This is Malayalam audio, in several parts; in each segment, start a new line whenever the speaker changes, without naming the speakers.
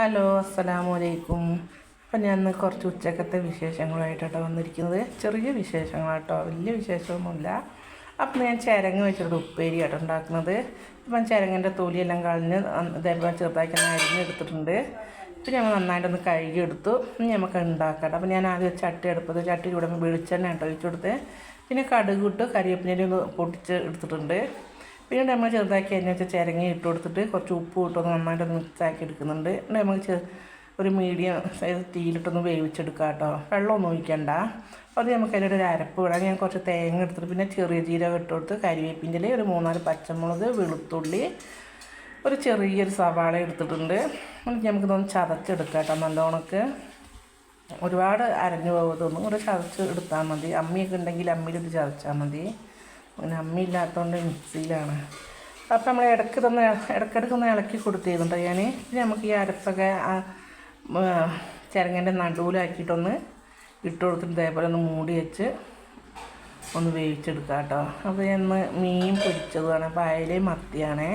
ഹലോ അസ്സലാമു അലൈക്കും അപ്പം ഞാൻ ഇന്ന് കുറച്ച് ഉച്ചക്കത്തെ വിശേഷങ്ങളായിട്ടാണ് വന്നിരിക്കുന്നത്. ചെറിയ വിശേഷങ്ങളാട്ടോ വലിയ വിശേഷമൊന്നുമില്ല. അപ്പം ഞാൻ ചിരങ്ങ് വെച്ചിട്ട് ഉപ്പേരി ആയിട്ട് ഉണ്ടാക്കുന്നത്. അപ്പം ചിരങ്ങിന്റെ തൊലിയെല്ലാം കളഞ്ഞ് ഇതേപോലെ ചെറുതാക്കി അരിഞ്ഞ് എടുത്തിട്ടുണ്ട്. പിന്നെ നമ്മൾ നന്നായിട്ടൊന്ന് കഴുകി എടുത്തു ഇനി നമുക്ക് ഉണ്ടാക്കാം അപ്പം ഞാൻ ആദ്യം ചട്ടി എടുപ്പത് ചട്ടി ചൂടുമ്പോൾ വെളിച്ചെണ്ണ കേട്ടോ വെച്ചു കൊടുത്ത്. പിന്നെ കടുക് ഇട്ട് കരിവേപ്പിനെ പൊട്ടിച്ച് എടുത്തിട്ടുണ്ട്. പിന്നെ നമ്മൾ ചെറുതാക്കി അതിനെ വെച്ച് ചിരങ്ങി ഇട്ട് കൊടുത്തിട്ട് കുറച്ച് ഉപ്പ് ഇട്ടൊന്ന് നന്നായിട്ട് മിക്സ് ആക്കി എടുക്കുന്നുണ്ട്. എന്നിട്ട് നമുക്ക് ഒരു മീഡിയം സൈസ് തീയിലിട്ടൊന്ന് വേവിച്ചെടുക്കാം കേട്ടോ. വെള്ളമൊന്നും ഒഴിക്കണ്ട. അപ്പോൾ അത് നമുക്ക് അതിന്റെ ഒരു അരപ്പ് വിടാൻ ഞാൻ കുറച്ച് തേങ്ങ എടുത്തിട്ട് പിന്നെ ചെറിയ ജീരകം ഇട്ട് കൊടുത്ത് കരിവേപ്പിന്റെ ഒരു മൂന്നാൽ പച്ചമുളക് വെളുത്തുള്ളി ഒരു ചെറിയൊരു സവാള എടുത്തിട്ടുണ്ട്. എന്നിട്ട് നമുക്കിതൊന്ന് ചതച്ചെടുക്കാം കേട്ടോ നല്ലോണക്ക് ഒരുപാട് അരഞ്ഞു പോകുന്നതൊന്നും ഒരു ചതച്ച് എടുത്താൽ മതി. അമ്മിയൊക്കെ ഉണ്ടെങ്കിൽ അമ്മിയിൽ ചതച്ചാൽ മതി. പിന്നെ അമ്മയില്ലാത്തതുകൊണ്ട് മിക്സിയിലാണ്. അപ്പം നമ്മൾ ഇടയ്ക്ക് തന്നെ ഇടയ്ക്കിടയ്ക്ക് ഒന്ന് ഇളക്കി കൊടുത്തിരുന്നുണ്ട് ഞാൻ പിന്നെ നമുക്ക് ഈ അരപ്പൊക്കെ ആ ചിരങ്ങന്റെ നടുവിലാക്കിയിട്ടൊന്ന് ഇട്ട് കൊടുത്തിട്ട് ഇതേപോലെ ഒന്ന് മൂടി വെച്ച് ഒന്ന് വേവിച്ചെടുക്കാം കേട്ടോ അപ്പോൾ ഞാൻ മീൻ പൊരിച്ചതുമാണ്. അപ്പോൾ അയലയും മത്തിയാണേ.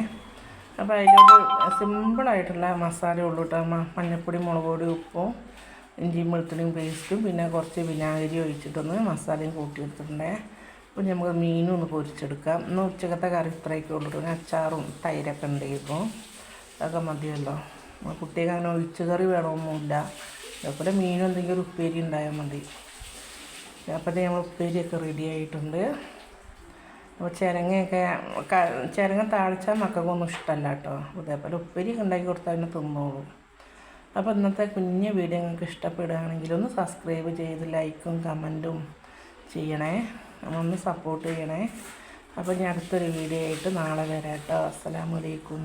അപ്പോൾ അതിലോട്ട് സിമ്പിളായിട്ടുള്ള മസാല ഉള്ളൂ കേട്ടോ മഞ്ഞപ്പൊടി മുളക് പൊടി ഉപ്പും ഇഞ്ചിയും വെളുത്തുള്ളിയും പേസ്റ്റും പിന്നെ കുറച്ച് വിനാഗിരി ഒഴിച്ചിട്ടൊന്ന് മസാലയും കൂട്ടിയെടുത്തിട്ടുണ്ടേ അപ്പോൾ നമുക്ക് മീനും ഒന്ന് പൊരിച്ചെടുക്കാം. ഇന്ന് ഉച്ചക്കത്തെ കറി ഇത്രയൊക്കെ ഉള്ളൂ. അച്ചാറും തൈരൊക്കെ ഉണ്ടായിരുന്നു. അതൊക്കെ മതിയല്ലോ. കുട്ടികൾക്ക് അങ്ങനെ ഒഴിച്ച് കറി വേണമൊന്നുമില്ല. അതേപോലെ മീനും എന്തെങ്കിലും ഒരു ഉപ്പേരി ഉണ്ടായാൽ മതി. അപ്പോൾ നമ്മൾ ഉപ്പേരിയൊക്കെ റെഡി ആയിട്ടുണ്ട്. അപ്പോൾ ചിരങ്ങയൊക്കെ ചിരങ്ങ താളിച്ചാൽ മക്കൾക്കൊന്നും ഇഷ്ടമല്ല കേട്ടോ. അതേപോലെ ഉപ്പേരിയൊക്കെ ഉണ്ടാക്കി കൊടുത്താൽ തന്നെ തിന്നോളൂ. അപ്പോൾ ഇന്നത്തെ കുഞ്ഞ് വീഡിയോ നിങ്ങൾക്ക് ഇഷ്ടപ്പെടുകയാണെങ്കിൽ ഒന്ന് സബ്സ്ക്രൈബ് ചെയ്ത് ലൈക്കും കമന്റും ചെയ്യണേ. ഒന്ന് സപ്പോർട്ട് ചെയ്യണേ. അപ്പോൾ ഞാൻ അടുത്തൊരു വീഡിയോ ആയിട്ട് നാളെ വരാം കേട്ടോ. അസ്സലാമലൈക്കും